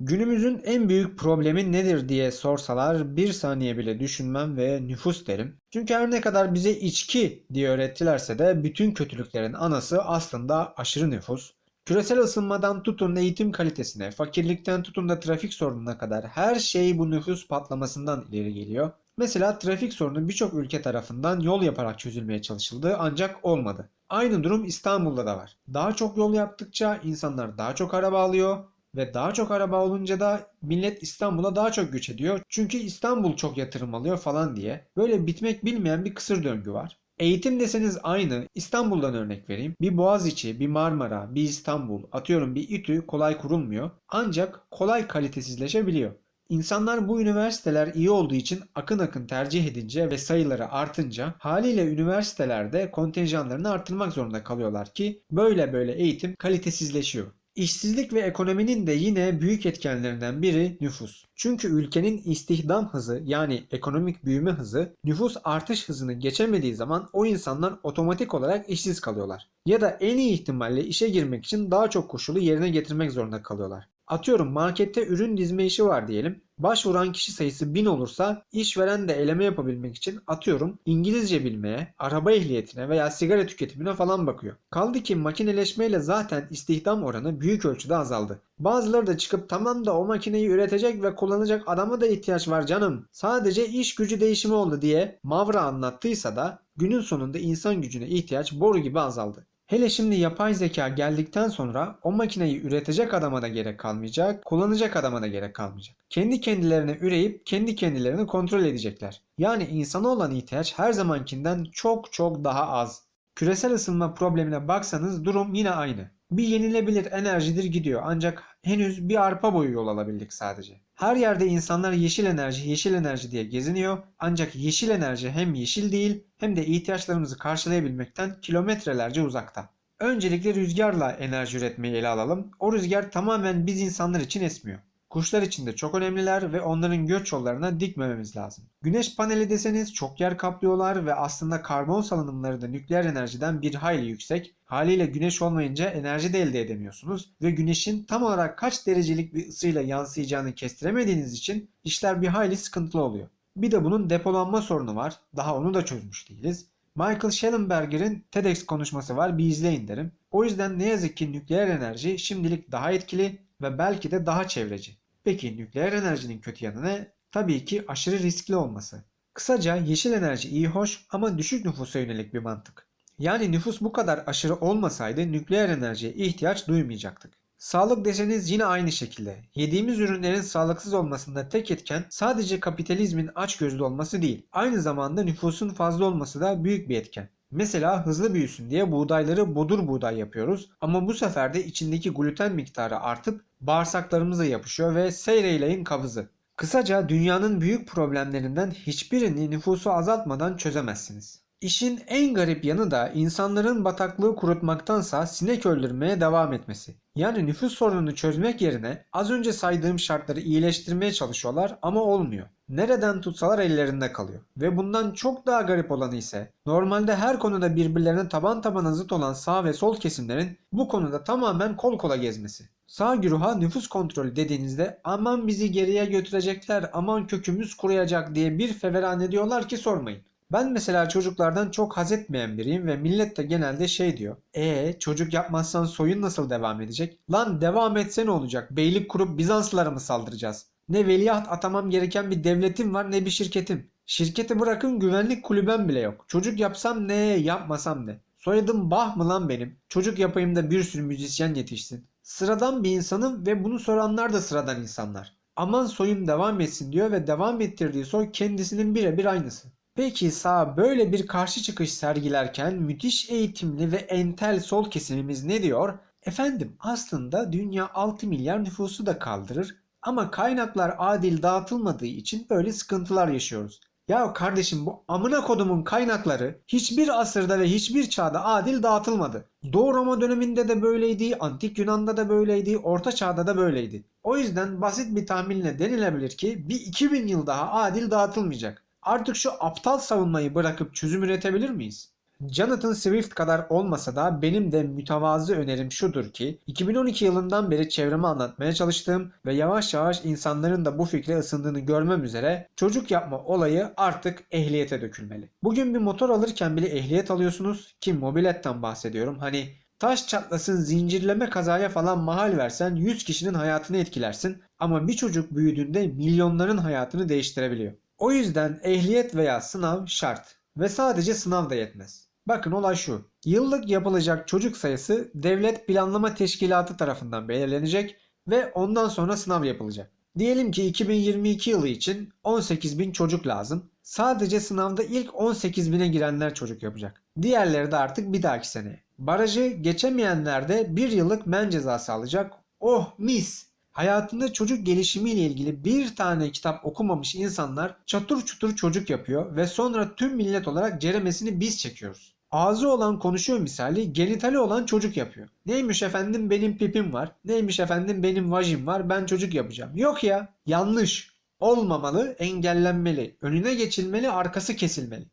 Günümüzün en büyük problemi nedir diye sorsalar bir saniye bile düşünmem ve nüfus derim. Çünkü her ne kadar bize içki diye öğrettilerse de bütün kötülüklerin anası aslında aşırı nüfus. Küresel ısınmadan tutun eğitim kalitesine, fakirlikten tutun da trafik sorununa kadar her şey bu nüfus patlamasından ileri geliyor. Mesela trafik sorunu birçok ülke tarafından yol yaparak çözülmeye çalışıldı ancak olmadı. Aynı durum İstanbul'da da var. Daha çok yol yaptıkça insanlar daha çok araba alıyor ve daha çok araba olunca da millet İstanbul'a daha çok göç ediyor. Çünkü İstanbul çok yatırım alıyor falan diye. Böyle bitmek bilmeyen bir kısır döngü var. Eğitim deseniz aynı. İstanbul'dan örnek vereyim. Bir Boğaziçi, bir Marmara, bir İstanbul, atıyorum bir İTÜ kolay kurulmuyor. Ancak kolay kalitesizleşebiliyor. İnsanlar bu üniversiteler iyi olduğu için akın akın tercih edince ve sayıları artınca haliyle üniversitelerde kontenjanlarını artırmak zorunda kalıyorlar ki böyle böyle eğitim kalitesizleşiyor. İşsizlik ve ekonominin de yine büyük etkenlerinden biri nüfus. Çünkü ülkenin istihdam hızı yani ekonomik büyüme hızı nüfus artış hızını geçemediği zaman o insanlar otomatik olarak işsiz kalıyorlar. Ya da en iyi ihtimalle işe girmek için daha çok koşulu yerine getirmek zorunda kalıyorlar. Atıyorum markette ürün dizme işi var diyelim. Başvuran kişi sayısı 1000 olursa işveren de eleme yapabilmek için atıyorum İngilizce bilmeye, araba ehliyetine veya sigara tüketimine falan bakıyor. Kaldı ki makineleşmeyle zaten istihdam oranı büyük ölçüde azaldı. Bazıları da çıkıp tamam da o makineyi üretecek ve kullanacak adama da ihtiyaç var canım. Sadece iş gücü değişimi oldu diye Mavra anlattıysa da günün sonunda insan gücüne ihtiyaç boru gibi azaldı. Hele şimdi yapay zeka geldikten sonra o makineyi üretecek adama da gerek kalmayacak, kullanacak adama da gerek kalmayacak. Kendi kendilerine üreyip kendi kendilerini kontrol edecekler. Yani insana olan ihtiyaç her zamankinden çok çok daha az. Küresel ısınma problemine baksanız durum yine aynı. Bir yenilebilir enerjidir gidiyor ancak henüz bir arpa boyu yol alabildik sadece. Her yerde insanlar yeşil enerji, yeşil enerji diye geziniyor. Ancak yeşil enerji hem yeşil değil hem de ihtiyaçlarımızı karşılayabilmekten kilometrelerce uzakta. Öncelikle rüzgarla enerji üretmeyi ele alalım. O rüzgar tamamen biz insanlar için esmiyor. Kuşlar için de çok önemliler ve onların göç yollarına dikmememiz lazım. Güneş paneli deseniz çok yer kaplıyorlar ve aslında karbon salınımları da nükleer enerjiden bir hayli yüksek. Haliyle güneş olmayınca enerji de elde edemiyorsunuz ve güneşin tam olarak kaç derecelik bir ısıyla yansıyacağını kestiremediğiniz için işler bir hayli sıkıntılı oluyor. Bir de bunun depolanma sorunu var. Daha onu da çözmüş değiliz. Michael Schellenberger'in TEDx konuşması var bir izleyin derim. O yüzden ne yazık ki nükleer enerji şimdilik daha etkili ve belki de daha çevreci. Peki nükleer enerjinin kötü yanı ne? Tabii ki aşırı riskli olması. Kısaca yeşil enerji iyi hoş ama düşük nüfusa yönelik bir mantık. Yani nüfus bu kadar aşırı olmasaydı nükleer enerjiye ihtiyaç duymayacaktık. Sağlık deseniz yine aynı şekilde. Yediğimiz ürünlerin sağlıksız olmasında tek etken sadece kapitalizmin açgözlü olması değil. Aynı zamanda nüfusun fazla olması da büyük bir etken. Mesela hızlı büyüsün diye buğdayları bodur buğday yapıyoruz ama bu sefer de içindeki gluten miktarı artıp bağırsaklarımıza yapışıyor ve seyreyleyin kabızı. Kısaca dünyanın büyük problemlerinden hiçbirini nüfusu azaltmadan çözemezsiniz. İşin en garip yanı da insanların bataklığı kurutmaktansa sinek öldürmeye devam etmesi. Yani nüfus sorununu çözmek yerine az önce saydığım şartları iyileştirmeye çalışıyorlar ama olmuyor. Nereden tutsalar ellerinde kalıyor. Ve bundan çok daha garip olanı ise normalde her konuda birbirlerine taban tabana zıt olan sağ ve sol kesimlerin bu konuda tamamen kol kola gezmesi. Sağ güruha nüfus kontrolü dediğinizde aman bizi geriye götürecekler aman kökümüz kuruyacak diye bir feveran diyorlar ki sormayın. Ben mesela çocuklardan çok haz etmeyen biriyim ve millet de genelde şey diyor. E çocuk yapmazsan soyun nasıl devam edecek? Lan devam etse ne olacak? Beylik kurup Bizanslılara mı saldıracağız? Ne veliaht atamam gereken bir devletim var ne bir şirketim. Şirketi bırakın güvenlik kulübem bile yok. Çocuk yapsam ne yapmasam ne. Soyadım Bah mı lan benim? Çocuk yapayım da bir sürü müzisyen yetişsin. Sıradan bir insanım ve bunu soranlar da sıradan insanlar. Aman soyum devam etsin diyor ve devam ettirdiği soy kendisinin birebir aynısı. Peki sağ böyle bir karşı çıkış sergilerken müthiş eğitimli ve entel sol kesimimiz ne diyor? Efendim aslında dünya 6 milyar nüfusu da kaldırır ama kaynaklar adil dağıtılmadığı için böyle sıkıntılar yaşıyoruz. Ya kardeşim bu amına kodumun kaynakları hiçbir asırda ve hiçbir çağda adil dağıtılmadı. Doğu Roma döneminde de böyleydi, Antik Yunan'da da böyleydi, Orta Çağ'da da böyleydi. O yüzden basit bir tahminle denilebilir ki bir 2000 yıl daha adil dağıtılmayacak. Artık şu aptal savunmayı bırakıp çözüm üretebilir miyiz? Jonathan Swift kadar olmasa da benim de mütevazı önerim şudur ki 2012 yılından beri çevreme anlatmaya çalıştığım ve yavaş yavaş insanların da bu fikre ısındığını görmem üzere çocuk yapma olayı artık ehliyete dökülmeli. Bugün bir motor alırken bile ehliyet alıyorsunuz ki mobiletten bahsediyorum. Hani taş çatlasın zincirleme kazaya falan mahal versen 100 kişinin hayatını etkilersin ama bir çocuk büyüdüğünde milyonların hayatını değiştirebiliyor. O yüzden ehliyet veya sınav şart ve sadece sınav da yetmez. Bakın olay şu. Yıllık yapılacak çocuk sayısı Devlet Planlama Teşkilatı tarafından belirlenecek ve ondan sonra sınav yapılacak. Diyelim ki 2022 yılı için 18 bin çocuk lazım. Sadece sınavda ilk 18 bine girenler çocuk yapacak. Diğerleri de artık bir dahaki seneye. Barajı geçemeyenler de bir yıllık men cezası alacak. Oh mis! Hayatında çocuk gelişimiyle ilgili bir tane kitap okumamış insanlar çatır çutur çocuk yapıyor ve sonra tüm millet olarak ceremesini biz çekiyoruz. Ağzı olan konuşuyor misali, genitali olan çocuk yapıyor. Neymiş efendim benim pipim var, neymiş efendim benim vajim var, ben çocuk yapacağım. Yok ya, yanlış. Olmamalı, engellenmeli, önüne geçilmeli, arkası kesilmeli.